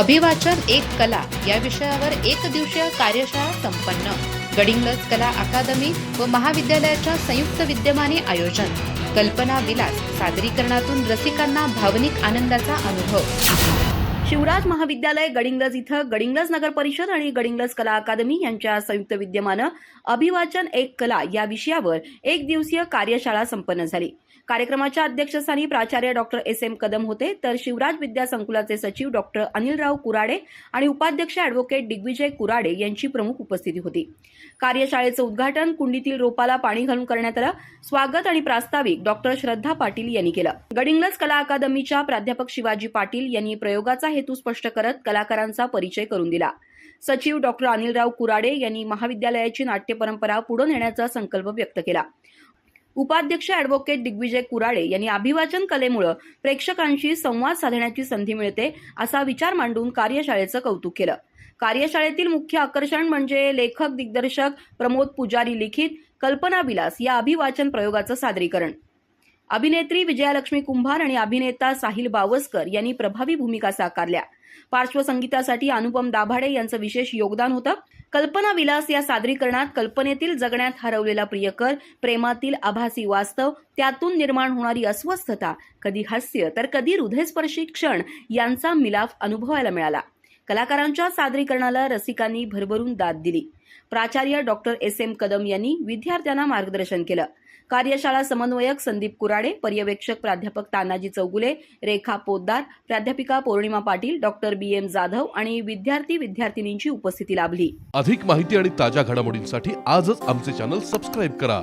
अभिवाचन एक कला या विषयावर एक दिवसीय कार्यशाळा संपन्न. गडिंगलज कला अकादमी व महाविद्यालयाच्या संयुक्त विद्यमाने आयोजन. कल्पना विलास सादरीकरणातून रसिकांना भावनिक आनंदाचा अनुभव. शिवराज महाविद्यालय गडिंग्लज इथं गडिंग्लज नगर परिषद आणि गडिंग्लज कला अकादमी यांच्या संयुक्त विद्यमानं अभिवाचन एक कला या विषयावर एक दिवसीय कार्यशाळा संपन्न झाली. कार्यक्रमाच्या अध्यक्षस्थानी प्राचार्य डॉक्टर एस एम कदम होते. तर शिवराज विद्या संकुलाचे सचिव डॉक्टर अनिलराव कुराडे आणि उपाध्यक्ष अॅडव्होकेट दिग्विजय कुराडे यांची प्रमुख उपस्थिती होती. कार्यशाळेचं उद्घाटन कुंडीतील रोपाला पाणी घालून करण्यात आलं. स्वागत आणि प्रास्ताविक डॉक्टर श्रद्धा पाटील यांनी केलं. गडिंग्लज कला अकादमीच्या प्राध्यापक शिवाजी पाटील यांनी प्रयोगाचा हेतू स्पष्ट करत कलाकारांचा परिचय करून दिला. सचिव डॉक्टर अनिलराव कुराडे यांनी महाविद्यालयाची नाट्य परंपरा पुढे नेण्याचा संकल्प व्यक्त केला. उपाध्यक्ष अॅडव्होकेट दिग्विजय कुराडे यांनी अभिवाचन कलेमुळे प्रेक्षकांशी संवाद साधण्याची संधी मिळते असा विचार मांडून कार्यशाळेचं कौतुक केलं. कार्यशाळेतील मुख्य आकर्षण म्हणजे लेखक दिग्दर्शक प्रमोद पुजारी लिखित कल्पना विलास या अभिवाचन प्रयोगाचं सादरीकरण. अभिनेत्री विजयालक्ष्मी कुंभार आणि अभिनेता साहिल बावस्कर यांनी प्रभावी भूमिका साकारल्या. पार्श्वसंगीतासाठी अनुपम दाभाडे यांचं विशेष योगदान होतं. कल्पना विलास या सादरीकरणात कल्पनेतील जगण्यात हरवलेला प्रियकर प्रेमातील आभासी वास्तव त्यातून निर्माण होणारी अस्वस्थता कधी हास्य तर कधी हृदयस्पर्शी क्षण यांचा मिलाफ अनुभवायला मिळाला. कलाकारांच्या सादरीकरणाला रसिकांनी भरभरून दाद दिली. प्राचार्य डॉक्टर एस एम कदम यांनी विद्यार्थ्यांना मार्गदर्शन केलं. कार्यशाळा समन्वयक संदीप कुराडे पर्यवेक्षक प्राध्यापक तानाजी चौगुले रेखा पोद्दार प्राध्यापिका Pournima Patil doctor B M Jadhav आणि विद्यार्थी विद्यार्थिनींची उपस्थिती लाभली. अधिक माहिती आणि ताज्या घडामोडींसाठी आजच आमचे चॅनल सबस्क्राईब करा.